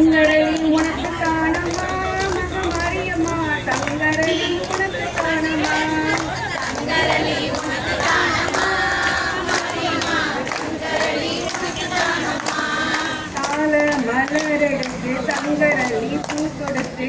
தங்கடலில் உனக்கு தானம்மா மகமரியம்மா தங்கடலில் உனக்கு தானம்மா தங்கடலில் உனக்கு பூ கொடுத்து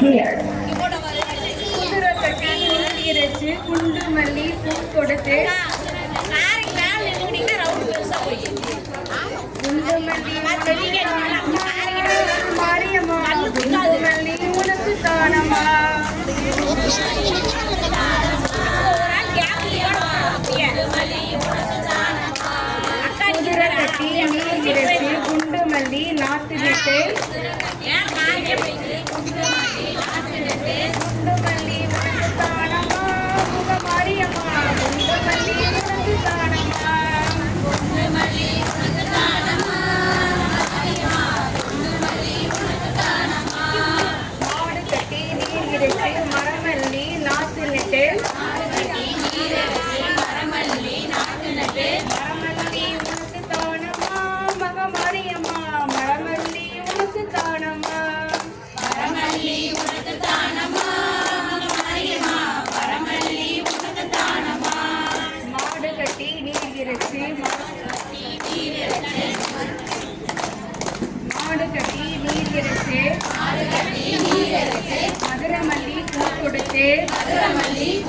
here. குண்டு மல்லி பூ கொடுத்து குண்டு மல்லி மாரியம்மா குண்டு மல்லி உனக்கு தானம்மா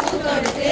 பூத்தொடுத்து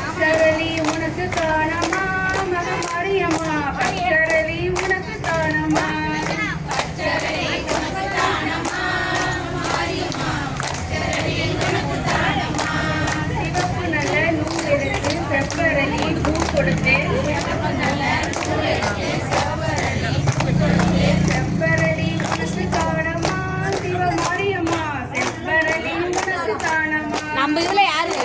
பொருட்டு செவ்வரடி நம்ம இதுல யாரு